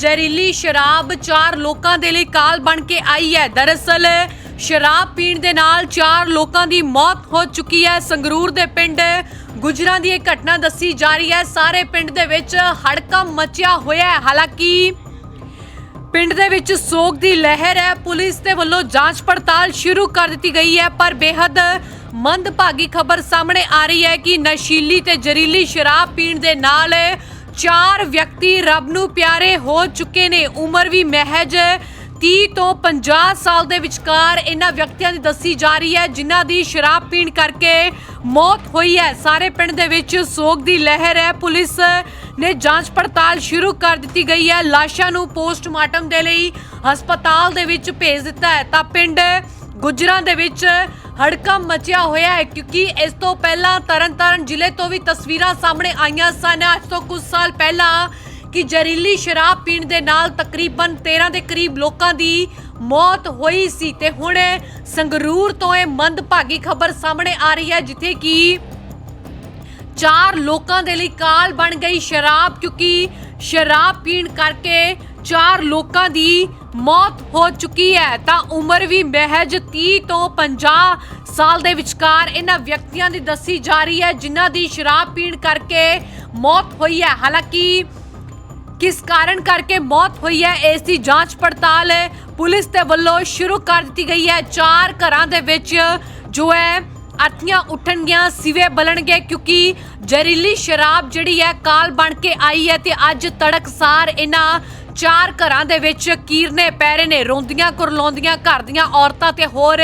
ਜ਼ਹਿਰੀਲੀ ਸ਼ਰਾਬ ਚਾਰ ਲੋਕਾਂ ਦੇ ਲਈ ਕਾਲ ਬਣ ਕੇ ਆਈ ਹੈ। ਦਰਅਸਲ, ਸ਼ਰਾਬ ਪੀਣ ਦੇ ਨਾਲ ਚਾਰ ਲੋਕਾਂ ਦੀ ਮੌਤ ਹੋ ਚੁੱਕੀ ਹੈ। ਸੰਗਰੂਰ ਦੇ ਪਿੰਡ ਗੁਜਰਾਂ ਦੀ ਇਹ ਘਟਨਾ ਦੱਸੀ ਜਾ ਰਹੀ ਹੈ। ਸਾਰੇ ਪਿੰਡ ਦੇ ਵਿੱਚ ਹੜਕੰਪ ਮਚਿਆ ਹੋਇਆ ਹੈ। ਹਾਲਾਂਕਿ, ਪਿੰਡ ਦੇ ਵਿੱਚ ਸੋਗ ਦੀ ਲਹਿਰ ਹੈ। ਪੁਲਿਸ ਦੇ ਵੱਲੋਂ ਜਾਂਚ ਪੜਤਾਲ ਸ਼ੁਰੂ ਕਰ ਦਿੱਤੀ ਗਈ ਹੈ, ਪਰ ਬੇहद ਮੰਦਭਾਗੀ ਖਬਰ ਸਾਹਮਣੇ ਆ ਰਹੀ ਹੈ ਕਿ ਨਸ਼ੀਲੀ ਤੇ ਜ਼ਹਿਰੀਲੀ ਸ਼ਰਾਬ ਪੀਣ ਦੇ ਨਾਲ ਚਾਰ ਵਿਅਕਤੀ ਰੱਬ ਨੂੰ ਪਿਆਰੇ ਹੋ ਚੁੱਕੇ ਨੇ। ਉਮਰ ਵੀ ਮਹਿਜ 30 ਤੋਂ 50 ਸਾਲ ਦੇ ਵਿਚਕਾਰ ਇਹਨਾਂ ਵਿਅਕਤੀਆਂ ਦੀ ਦੱਸੀ ਜਾ ਰਹੀ ਹੈ, ਜਿਨ੍ਹਾਂ ਦੀ ਸ਼ਰਾਬ ਪੀਣ ਕਰਕੇ ਮੌਤ ਹੋਈ ਹੈ। ਸਾਰੇ ਪਿੰਡ ਦੇ ਵਿੱਚ ਸੋਗ ਦੀ ਲਹਿਰ ਹੈ। ਪੁਲਿਸ ਨੇ ਜਾਂਚ ਪੜਤਾਲ ਸ਼ੁਰੂ ਕਰ ਦਿੱਤੀ ਗਈ ਹੈ। ਲਾਸ਼ਾਂ ਨੂੰ ਪੋਸਟਮਾਰਟਮ ਦੇ ਲਈ ਹਸਪਤਾਲ ਦੇ ਵਿੱਚ ਭੇਜ ਦਿੱਤਾ ਹੈ। ਤਾਂ ਪਿੰਡ ਗੁਜਰਾਂ ਦੇ ਵਿੱਚ ਹੜਕੰਪ ਮਚਿਆ ਹੋਇਆ ਹੈ ਕਿਉਂਕਿ ਇਸ ਤੋਂ ਪਹਿਲਾਂ ਤਰਨਤਾਰਨ ਜ਼ਿਲ੍ਹੇ ਤੋਂ ਵੀ ਤਸਵੀਰਾਂ ਸਾਹਮਣੇ ਆਈਆਂ ਸਨ। ਅੱਜ ਤੋਂ ਕੁਝ ਸਾਲ ਪਹਿਲਾਂ ਕਿ ਜ਼ਹਿਰੀਲੀ ਸ਼ਰਾਬ ਪੀਣ ਦੇ ਨਾਲ ਤਕਰੀਬਨ 13 ਦੇ ਕਰੀਬ ਲੋਕਾਂ ਦੀ ਮੌਤ ਹੋਈ ਸੀ ਤੇ ਹੁਣ ਸੰਗਰੂਰ ਤੋਂ ਇਹ ਮੰਦਭਾਗੀ ਖਬਰ ਸਾਹਮਣੇ ਆ ਰਹੀ ਹੈ, ਜਿੱਥੇ ਕਿ ਚਾਰ ਲੋਕਾਂ ਦੇ ਲਈ ਕਾਲ ਬਣ ਗਈ ਸ਼ਰਾਬ, ਕਿਉਂਕਿ ਸ਼ਰਾਬ ਪੀਣ ਕਰਕੇ ਚਾਰ ਲੋਕਾਂ ਦੀ ਮੌਤ ਹੋ ਚੁੱਕੀ ਹੈ। ਤਾਂ ਉਮਰ ਵੀ ਮਹਿਜ 30 ਤੋਂ 50 ਸਾਲ ਦੇ ਵਿਚਕਾਰ ਇਹਨਾਂ ਵਿਅਕਤੀਆਂ ਦੀ ਦੱਸੀ ਜਾ ਰਹੀ ਹੈ, ਜਿਨ੍ਹਾਂ ਦੀ ਸ਼ਰਾਬ ਪੀਣ ਕਰਕੇ ਮੌਤ ਹੋਈ ਹੈ। ਹਾਲਾਂਕਿ ਕਿਸ ਕਾਰਨ ਕਰਕੇ ਮੌਤ ਹੋਈ ਹੈ, ਇਸ ਦੀ ਜਾਂਚ ਪੜਤਾਲ ਪੁਲਿਸ ਦੇ ਵੱਲੋਂ ਸ਼ੁਰੂ ਕਰ ਦਿੱਤੀ ਗਈ ਹੈ। ਚਾਰ ਘਰਾਂ ਦੇ ਵਿੱਚ ਜੋ ਹੈ ਅਰਥੀਆਂ ਉੱਠਣਗੀਆਂ, ਸਿਵੇ ਬਲਣਗੇ, ਕਿਉਂਕਿ ਜ਼ਹਿਰੀਲੀ ਸ਼ਰਾਬ ਜਿਹੜੀ ਹੈ, ਕਾਲ ਬਣ ਕੇ ਆਈ ਹੈ ਤੇ ਅੱਜ ਤੜਕਸਾਰ ਇਹਨਾਂ ਚਾਰ ਘਰਾਂ ਦੇ ਵਿੱਚ ਕੀਰਨੇ ਪੈ ਰਹੇ ਨੇ, ਰੋਂਦੀਆਂ, ਕੁਰਲਾਉਂਦੀਆਂ ਘਰ ਦੀਆਂ ਔਰਤਾਂ ਤੇ ਹੋਰ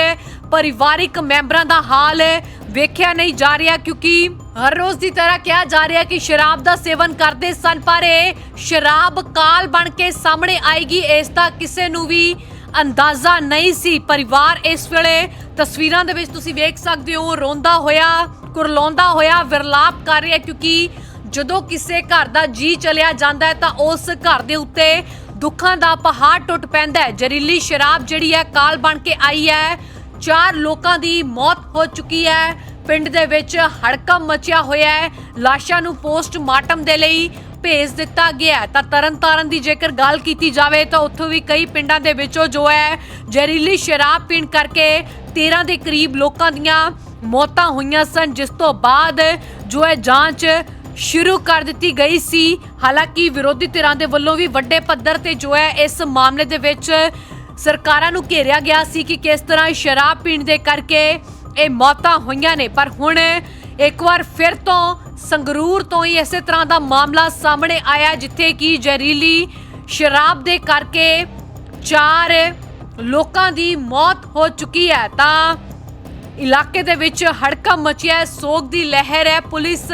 ਪਰਿਵਾਰਿਕ ਮੈਂਬਰਾਂ ਦਾ ਹਾਲ ਵੇਖਿਆ ਨਹੀਂ ਜਾ ਰਿਹਾ ਕਿਉਂਕਿ ਹਰ ਰੋਜ਼ ਦੀ ਤਰ੍ਹਾਂ ਕਿਹਾ ਜਾ ਰਿਹਾ ਕਿ ਸ਼ਰਾਬ ਦਾ ਸੇਵਨ ਕਰਦੇ ਸਨ, ਪਰ ਇਹ ਸ਼ਰਾਬ ਕਾਲ ਬਣ ਕੇ ਸਾਹਮਣੇ ਆਏਗੀ, ਇਸ ਦਾ ਕਿਸੇ ਨੂੰ ਵੀ ਅੰਦਾਜ਼ਾ ਨਹੀਂ ਸੀ। ਪਰਿਵਾਰ ਇਸ ਵੇਲੇ ਤਸਵੀਰਾਂ ਦੇ ਵਿੱਚ ਤੁਸੀਂ ਵੇਖ ਸਕਦੇ ਹੋ, ਰੋਂਦਾ ਹੋਇਆ, ਕੁਰਲਾਉਂਦਾ ਹੋਇਆ, ਵਿਰਲਾਪ ਕਰ ਰਿਹਾ ਕਿਉਂਕਿ ਜਦੋਂ ਕਿਸੇ ਘਰ ਦਾ ਜੀ ਚਲਿਆ ਜਾਂਦਾ ਹੈ ਤਾਂ ਉਸ ਘਰ ਦੇ ਉੱਤੇ ਦੁੱਖਾਂ ਦਾ ਪਹਾੜ ਟੁੱਟ ਪੈਂਦਾ ਹੈ। ਜ਼ਹਿਰੀਲੀ ਸ਼ਰਾਬ ਜਿਹੜੀ ਹੈ ਕਾਲ ਬਣ ਕੇ ਆਈ ਹੈ। ਚਾਰ ਲੋਕਾਂ ਦੀ ਮੌਤ ਹੋ ਚੁੱਕੀ ਹੈ। ਪਿੰਡ ਦੇ ਵਿੱਚ ਹੜਕਮ ਮਚਿਆ ਹੋਇਆ ਹੈ। ਲਾਸ਼ਾਂ ਨੂੰ ਪੋਸਟਮਾਰਟਮ ਦੇ ਲਈ ਭੇਜ ਦਿੱਤਾ ਗਿਆ ਤਾਂ ਤਰਨਤਾਰਨ ਦੀ ਜੇਕਰ ਗੱਲ ਕੀਤੀ ਜਾਵੇ ਤਾਂ ਉੱਥੋਂ ਵੀ ਕਈ ਪਿੰਡਾਂ ਦੇ ਵਿੱਚੋਂ ਜੋ ਹੈ ਜ਼ਹਿਰੀਲੀ ਸ਼ਰਾਬ ਪੀਣ ਕਰਕੇ 13 ਦੇ ਕਰੀਬ ਲੋਕਾਂ ਦੀਆਂ ਮੌਤਾਂ ਹੋਈਆਂ ਸਨ, ਜਿਸ ਤੋਂ ਬਾਅਦ ਜੋ ਹੈ ਜਾਂਚ ਸ਼ੁਰੂ ਕਰ ਦਿੱਤੀ ਗਈ ਸੀ। ਹਾਲਾਂਕਿ ਵਿਰੋਧੀ ਧਿਰਾਂ ਦੇ ਵੱਲੋਂ ਵੀ ਵੱਡੇ ਪੱਧਰ ਤੇ ਜੋ ਹੈ ਇਸ ਮਾਮਲੇ ਦੇ ਵਿੱਚ ਸਰਕਾਰਾਂ ਨੂੰ ਘੇਰਿਆ ਗਿਆ ਸੀ ਕਿ ਕਿਸ ਤਰ੍ਹਾਂ ਸ਼ਰਾਬ ਪੀਣ ਦੇ ਕਰਕੇ ਇਹ ਮੌਤਾਂ ਹੋਈਆਂ ਨੇ। ਪਰ ਹੁਣ ਇੱਕ ਵਾਰ ਫਿਰ ਤੋਂ ਸੰਗਰੂਰ ਤੋਂ ਹੀ ਇਸੇ ਤਰ੍ਹਾਂ ਦਾ ਮਾਮਲਾ ਸਾਹਮਣੇ ਆਇਆ, ਜਿੱਥੇ ਕਿ ਜ਼ਹਿਰੀਲੀ ਸ਼ਰਾਬ ਦੇ ਕਰਕੇ ਚਾਰ ਲੋਕਾਂ ਦੀ ਮੌਤ ਹੋ ਚੁੱਕੀ ਹੈ। ਤਾਂ ਇਲਾਕੇ ਦੇ ਵਿੱਚ ਹੜਕੰਪ ਮਚਿਆ ਹੈ, ਸੋਗ ਦੀ ਲਹਿਰ ਹੈ। ਪੁਲਿਸ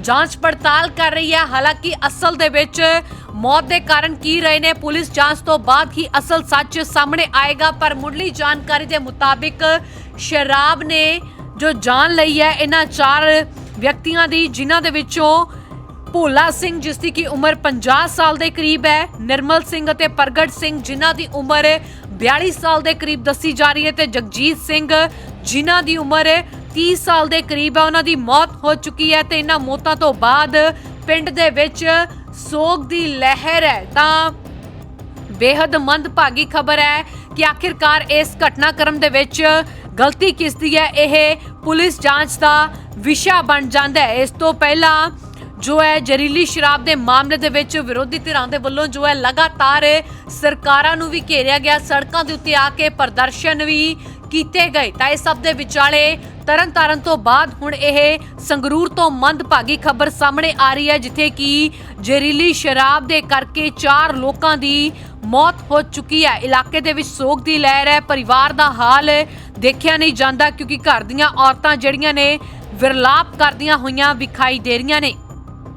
ਜਾਂਚ ਪੜਤਾਲ ਕਰ ਰਹੀ ਹੈ। ਹਾਲਾਂਕਿ ਅਸਲ ਦੇ ਵਿੱਚ ਮੌਤ ਦੇ ਕਾਰਨ ਕੀ ਰਹੇ ਨੇ ਪੁਲਿਸ ਜਾਂਚ ਤੋਂ ਬਾਅਦ ਹੀ ਅਸਲ ਸੱਚ ਸਾਹਮਣੇ ਆਏਗਾ। ਪਰ ਮੁੱਢਲੀ ਜਾਣਕਾਰੀ ਦੇ ਮੁਤਾਬਿਕ ਸ਼ਰਾਬ ਨੇ ਜੋ ਜਾਨ ਲਈ ਹੈ, ਇਹਨਾਂ ਚਾਰ ਵਿਅਕਤੀਆਂ ਦੀ, ਜਿਨ੍ਹਾਂ ਦੇ ਵਿੱਚੋਂ ਭੋਲਾ ਸਿੰਘ, ਜਿਸ ਦੀ ਕੀ ਉਮਰ 50 ਸਾਲ ਦੇ ਕਰੀਬ ਹੈ, ਨਿਰਮਲ ਸਿੰਘ ਅਤੇ ਪ੍ਰਗਟ ਸਿੰਘ, ਜਿਨ੍ਹਾਂ ਦੀ ਉਮਰ 42 ਸਾਲ ਦੇ ਕਰੀਬ ਦੱਸੀ ਜਾ ਰਹੀ ਹੈ ਤੇ ਜਗਜੀਤ ਸਿੰਘ, ਜਿਨ੍ਹਾਂ ਦੀ ਉਮਰ 30 ਸਾਲ ਦੇ ਕਰੀਬ ਹੈ ਉਹਨਾਂ ਦੀ ਮੌਤ ਹੋ ਚੁੱਕੀ ਹੈ ਤੇ ਇਹਨਾਂ ਮੌਤਾਂ ਤੋਂ ਬਾਅਦ ਪਿੰਡ ਦੇ ਵਿੱਚ ਸੋਗ ਦੀ ਲਹਿਰ ਹੈ। ਤਾਂ ਬੇहद ਮੰਦਭਾਗੀ ਖਬਰ ਹੈ ਕਿ ਆਖਿਰਕਾਰ ਇਸ ਘਟਨਾਕ੍ਰਮ ਦੇ ਵਿੱਚ ਗਲਤੀ ਕਿਸ ਦੀ ਹੈ, ਇਹ ਪੁਲਿਸ ਜਾਂਚ ਦਾ ਵਿਸ਼ਾ ਬਣ ਜਾਂਦਾ ਹੈ। ਇਸ ਤੋਂ ਪਹਿਲਾਂ ਜੋ ਹੈ ਜ਼ਹਿਰੀਲੀ ਸ਼ਰਾਬ ਦੇ ਮਾਮਲੇ ਦੇ ਵਿੱਚ ਵਿਰੋਧੀ ਧਿਰਾਂ ਦੇ ਵੱਲੋਂ ਜੋ ਹੈ ਲਗਾਤਾਰ ਸਰਕਾਰਾਂ ਨੂੰ ਵੀ ਘੇਰਿਆ ਗਿਆ, ਸੜਕਾਂ ਦੇ ਉੱਤੇ ਆ ਕੇ ਪ੍ਰਦਰਸ਼ਨ ਵੀ ਕੀਤੇ ਗਏ ਤਾਂ ਇਹ ਸਭ ਦੇ ਵਿਚਾਲੇ ਤਰਨ ਤਾਰਨ ਤੋਂ ਬਾਅਦ ਹੁਣ ਇਹ ਸੰਗਰੂਰ ਤੋਂ ਮੰਦਭਾਗੀ ਖਬਰ ਸਾਹਮਣੇ ਆ ਰਹੀ ਹੈ, ਜਿੱਥੇ ਕਿ ਜ਼ਹਿਰੀਲੀ ਸ਼ਰਾਬ ਦੇ ਕਰਕੇ ਚਾਰ ਲੋਕਾਂ ਦੀ ਮੌਤ ਹੋ ਚੁੱਕੀ ਹੈ। ਇਲਾਕੇ ਦੇ ਵਿੱਚ ਸੋਗ ਦੀ ਲਹਿਰ ਹੈ, ਪਰਿਵਾਰ ਦਾ ਹਾਲ ਦੇਖਿਆ ਨਹੀਂ ਜਾਂਦਾ ਕਿਉਂਕਿ ਘਰ ਦੀਆਂ ਔਰਤਾਂ ਜਿਹੜੀਆਂ ਨੇ ਵਿਰਲਾਪ ਕਰਦੀਆਂ ਹੋਈਆਂ ਵਿਖਾਈ ਦੇ ਰਹੀਆਂ ਨੇ।